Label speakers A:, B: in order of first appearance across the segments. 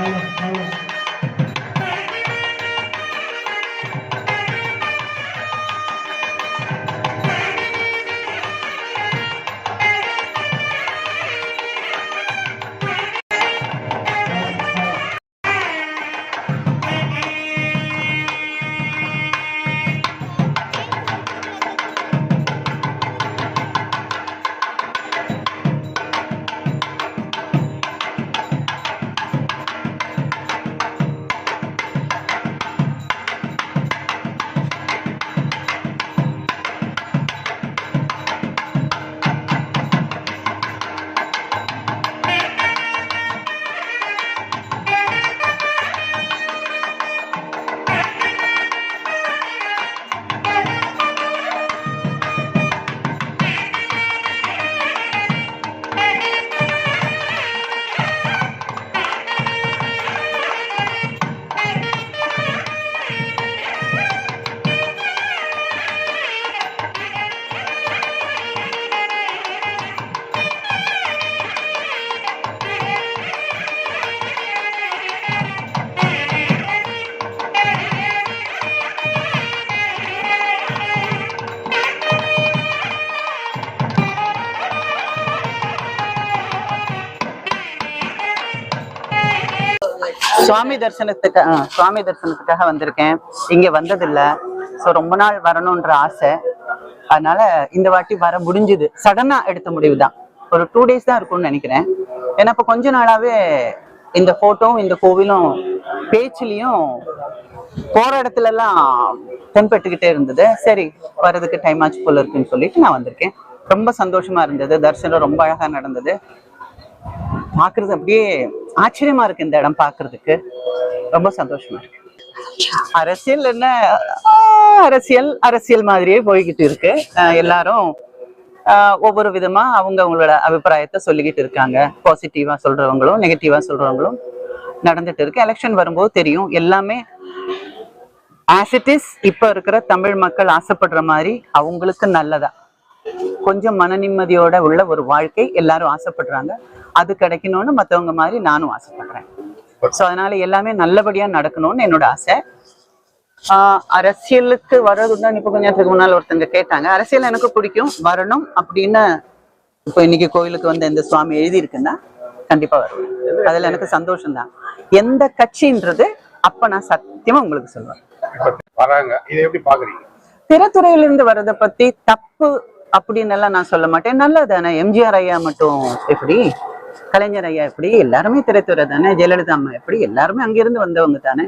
A: hello, hello. சுவாமி தரிசனத்துக்கு சுவாமி தரிசனத்துக்காக வந்திருக்கேன். இங்க வந்ததில்ல. ஸோ ரொம்ப நாள் வரணும்ன்ற ஆசை. அதனால இந்த வாட்டி வர முடிஞ்சுது. சடனா எடுத்த முடிவு தான் ஒரு டூ டேஸ் தான் இருக்கும்னு நினைக்கிறேன். ஏன்னா இப்ப கொஞ்ச நாளாவே இந்த போட்டோவும் இந்த கோவிலும் பேச்சுலயும் போற இடத்துல எல்லாம் தென்பட்டுக்கிட்டே இருந்தது. சரி வர்றதுக்கு டைம் ஆச்சு போல இருக்குன்னு சொல்லிட்டு நான் வந்திருக்கேன். ரொம்ப சந்தோஷமா இருந்தது. தரிசனம் ரொம்ப அழகா நடந்தது. பாக்குறது அப்படியே ஆச்சரியமா இருக்கு இந்த இடம் பாக்குறதுக்கு. ரொம்ப சந்தோஷமா இருக்கு. அரசியல் என்ன? அரசியல் அரசியல் மாதிரியே போய்கிட்டு இருக்கு. எல்லாரும் ஆஹ் ஒவ்வொரு விதமா அவங்க அவங்களோட அபிப்பிராயத்தை சொல்லிக்கிட்டு இருக்காங்க. பாசிட்டிவா சொல்றவங்களும் நெகட்டிவா சொல்றவங்களும் நடந்துட்டு இருக்கு. எலெக்ஷன் வரும்போது தெரியும் எல்லாமே ஆஸ் இட் இஸ் இப்ப இருக்கிற தமிழ் மக்கள் ஆசைப்படுற மாதிரி அவங்களுக்கு நல்லதா. கொஞ்சம் மன நிம்மதியோட உள்ள ஒரு வாழ்க்கை எல்லாரும் ஆசைப்படுறாங்க. அது கிடைக்கணும்னு மத்தவங்க மாதிரி நானும் ஆசைப்படுறேன். சோ அதனால எல்லாமே நல்லபடியா நடக்கணும்னு என்னோட ஆசை. அரசியலுக்கு வர்றதுதான் இப்ப கொஞ்ச நேரத்துக்கு முன்னால் ஒருத்தங்க கேட்டாங்க அரசியல் எனக்கு பிடிக்கும் வரணும் அப்படின்னு இப்போ இன்னைக்கு கோயிலுக்கு வந்து இந்த சுவாமி எழுதி இருக்குன்னா கண்டிப்பா வருவேன். அதுல எனக்கு சந்தோஷம் தான் எந்த கட்சின்றது அப்ப நான் சத்தியமா உங்களுக்கு சொல்லுவேன்.
B: வராங்க. இதை எப்படி பாக்குறீங்க?
A: திரைத்துறையிலிருந்து வர்றதை பத்தி தப்பு அப்படின்னு எல்லாம் நான் சொல்ல மாட்டேன். நல்லதானே எம்ஜிஆர் ஐயா மட்டும் எப்படி? கலைஞர் ஐயா எப்படி எல்லாருமே திரைத்துறை தானே ஜெயலலிதா அம்மா எப்படி எல்லாருமே அங்கிருந்து வந்தவங்க தானே.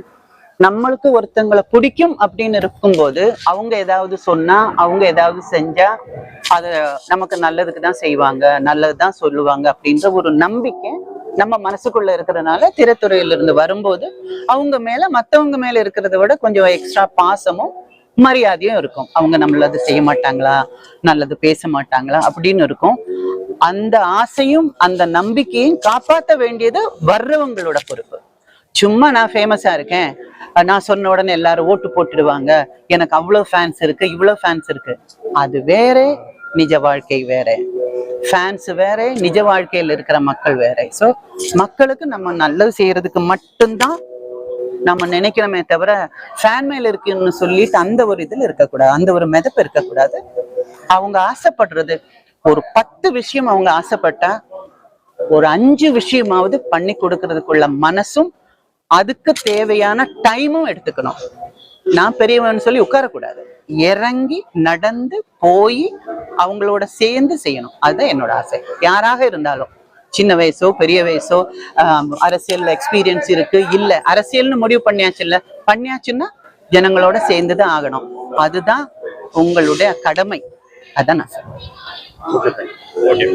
A: நம்மளுக்கு ஒருத்தங்களை பிடிக்கும் அப்படின்னு இருக்கும்போது அவங்க ஏதாவது சொன்னா அவங்க ஏதாவது செஞ்சா அது நமக்கு நல்லதுக்கு தான் செய்வாங்க நல்லதுதான் சொல்லுவாங்க அப்படின்ற ஒரு நம்பிக்கை நம்ம மனசுக்குள்ள இருக்கிறதுனால திரைத்துறையில இருந்து வரும்போது அவங்க மேல மத்தவங்க மேல இருக்கிறத விட கொஞ்சம் எக்ஸ்ட்ரா பாசமும் மரியாதையும் இருக்கும். அவங்க நம்மளது செய்ய மாட்டாங்களா? நல்லது பேச மாட்டாங்களா? அப்படின்னு இருக்கும். அந்த ஆசையும் அந்த நம்பிக்கையும் காப்பாற்ற வேண்டியது வர்றவங்களோட பொறுப்பு. சும்மா நான் ஃபேமஸா இருக்கேன். நான் சொன்ன உடனே எல்லாரும் ஓட்டு போட்டுடுவாங்க. எனக்கு அவ்வளவு ஃபேன்ஸ் இருக்கு இவ்வளவு ஃபேன்ஸ் இருக்கு. அது வேற நிஜ வாழ்க்கை வேற. ஃபேன்ஸ் வேற நிஜ வாழ்க்கையில் இருக்கிற மக்கள் வேற. சோ மக்களுக்கு நம்ம நல்லது செய்யறதுக்கு மட்டும்தான் நம்ம நினைக்கிறோமே தவிர ஃபேன் மேல இருக்குன்னு சொல்லிட்டு அந்த ஒரு இதுல இருக்கக்கூடாது அந்த ஒரு மிதப்பு இருக்கக்கூடாது. அவங்க ஆசைப்படுறது ஒரு பத்து விஷயம் அவங்க ஆசைப்பட்டா ஒரு அஞ்சு விஷயமாவது பண்ணி கொடுக்கறதுக்குள்ள மனசும் அதுக்கு தேவையான டைமும் எடுத்துக்கணும். நான் பெரியவன் சொல்லி உட்காரக்கூடாது. இறங்கி நடந்து போய் அவங்களோட சேர்ந்து செய்யணும். அதுதான் என்னோட ஆசை. யாராக இருந்தாலும் சின்ன வயசோ பெரிய வயசோ ஆஹ் எக்ஸ்பீரியன்ஸ் இருக்கு இல்ல அரசியல்னு முடிவு பண்ணியாச்சு இல்ல பண்ணியாச்சுன்னா ஜனங்களோட சேர்ந்துதான் ஆகணும். அதுதான் உங்களுடைய கடமை. அதான் நான் சொல்றேன்.
B: ఓకే